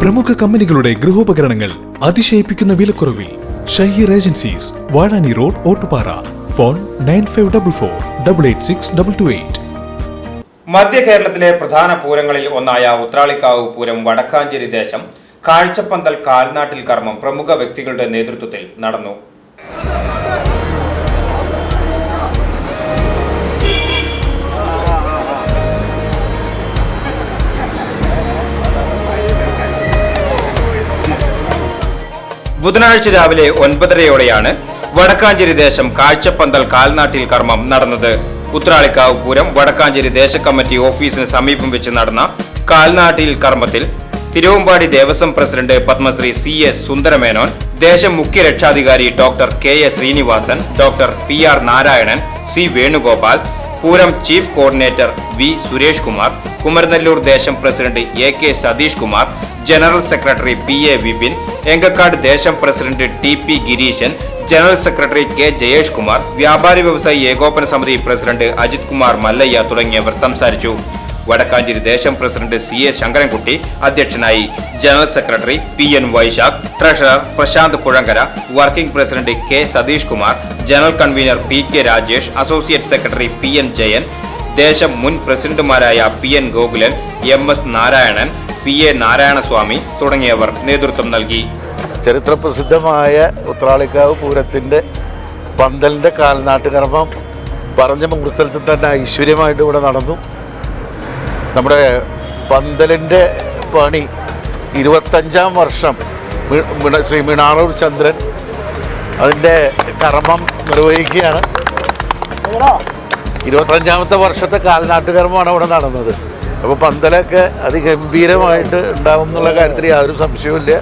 പ്രമുഖ കമ്പനികളുടെ ഗൃഹോപകരണങ്ങൾ അതിശയിപ്പിക്കുന്ന വിലക്കുറവിൽ Shaheer agencies Vazhani road Ottupara. Phone nine five double four double eight six double two eight. മധ്യ കേരളത്തിലെ പ്രധാന പൂരങ്ങളിൽ ഒന്നായ ഉത്രാളിക്കാവ് പൂരം വടക്കാഞ്ചേരി ദേശം കാഴ്ചപ്പന്തൽ കാൽനാട്ടിൽ കർമ്മം പ്രമുഖ വ്യക്തികളുടെ നേതൃത്വത്തിൽ നടന്നു. ബുധനാഴ്ച രാവിലെ ഒൻപതരയോടെയാണ് വടക്കാഞ്ചേരി ദേശം കാഴ്ചപ്പന്തൽ കാൽനാട്ടിൽ കർമ്മം നടന്നത്. ഉത്രാളിക്കാവ് പൂരം വടക്കാഞ്ചേരി ദേശകമ്മിറ്റി ഓഫീസിന് സമീപം വെച്ച് നടന്ന കാൽനാട്ടിൽ കർമ്മത്തിൽ Thiruvambady Devaswom president Padmashri C S Sundara Menon ദേശം മുഖ്യ രക്ഷാധികാരി doctor K A Srinivasan doctor P R Narayanan C Venugopal Pooram chief coordinator V Suresh Kumar Kumaranellur ദേശം president A K Satheesh Kumar general secretary P A Vipin Engakkad ദേശം president T P Gireesan general secretary K Jayesh Kumar വ്യാപാരി വ്യവസായി ഏകോപന സമിതി president Ajith Kumar Mallayya തുടങ്ങിയവർ സംസാരിച്ചു. വടക്കാഞ്ചേരി ദേശം president C A Sankarankutty അധ്യക്ഷനായി general secretary P N Vaishakh treasurer Prasanth Puzhankara working president K Satheesh Kumar general convener P K Rajesh associate secretary P N Jayan ദേശം മുൻ പ്രസിഡന്റുമാരായ P N Gokulan M S Narayanan P A Narayanaswamy തുടങ്ങിയവർ നേതൃത്വം നൽകി. ചരിത്രപ്രസിദ്ധമായ ഉത്രാളിക്കാവ് പൂരത്തിന്റെ പന്തലിന്റെ കാൽനാട്ടുകർമ്മം പറഞ്ഞ മുഹൂർത്തത്തിൽ തന്നെ ഐശ്വര്യമായിട്ട് ഇവിടെ നടന്നു. നമ്മുടെ പന്തലിന്റെ പണി ഇരുപത്തഞ്ചാം വർഷം ശ്രീ മിണാറൂർ ചന്ദ്രൻ അതിന്റെ കർമ്മം നിർവഹിക്കുകയാണ്. ഇരുപത്തഞ്ചാമത്തെ വർഷത്തെ കാൽനാട്ട് കർമ്മമാണ് ഇവിടെ നടന്നത്. അപ്പോൾ പന്തലൊക്കെ അതിഗംഭീരമായിട്ട് ഉണ്ടാവും എന്നുള്ള കാര്യത്തിൽ യാതൊരു സംശയവുമില്ല.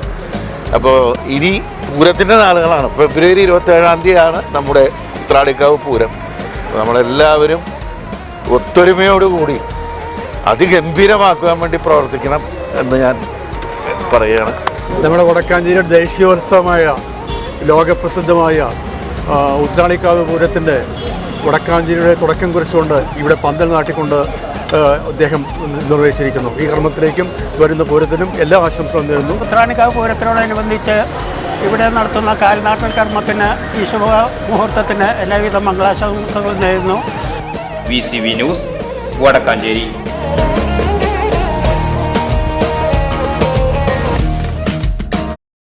അപ്പോൾ ഇനി പൂരത്തിന്റെ നാളുകളാണ്. ഫെബ്രുവരി ഇരുപത്തേഴാം തീയതിയാണ് നമ്മുടെ ഉത്രാളിക്കാവ് പൂരം. നമ്മളെല്ലാവരും ഒത്തൊരുമയോടുകൂടി അതിഗംഭീരമാക്കുവാൻ വേണ്ടി പ്രവർത്തിക്കണം എന്ന് ഞാൻ പറയുകയാണ്. നമ്മുടെ വടക്കാഞ്ചേരിയുടെ ദേശീയോത്സവമായ ലോകപ്രസിദ്ധമായ ഉത്രാളിക്കാവ് പൂരത്തിന്റെ വടക്കാഞ്ചേരിയുടെ തുടക്കം കുറിച്ചുകൊണ്ട് ഇവിടെ പന്തൽ നാട്ടിക്കൊണ്ട് അദ്ദേഹം നിർവഹിച്ചിരിക്കുന്നു. ഈ കർമ്മത്തിലേക്കും വരുന്ന പൂരത്തിനും എല്ലാ ആശംസകളും നേരുന്നു. ഉത്രാണിക്കാവ് പൂരത്തിനോടനുബന്ധിച്ച് ഇവിടെ നടത്തുന്ന കാൽനാട്ടൽ കർമ്മത്തിന് ഈ ശുഭ മുഹൂർത്തത്തിന് എല്ലാവിധ മംഗളാശംസകളും നേരുന്നു. V C V news Vadakkanchery.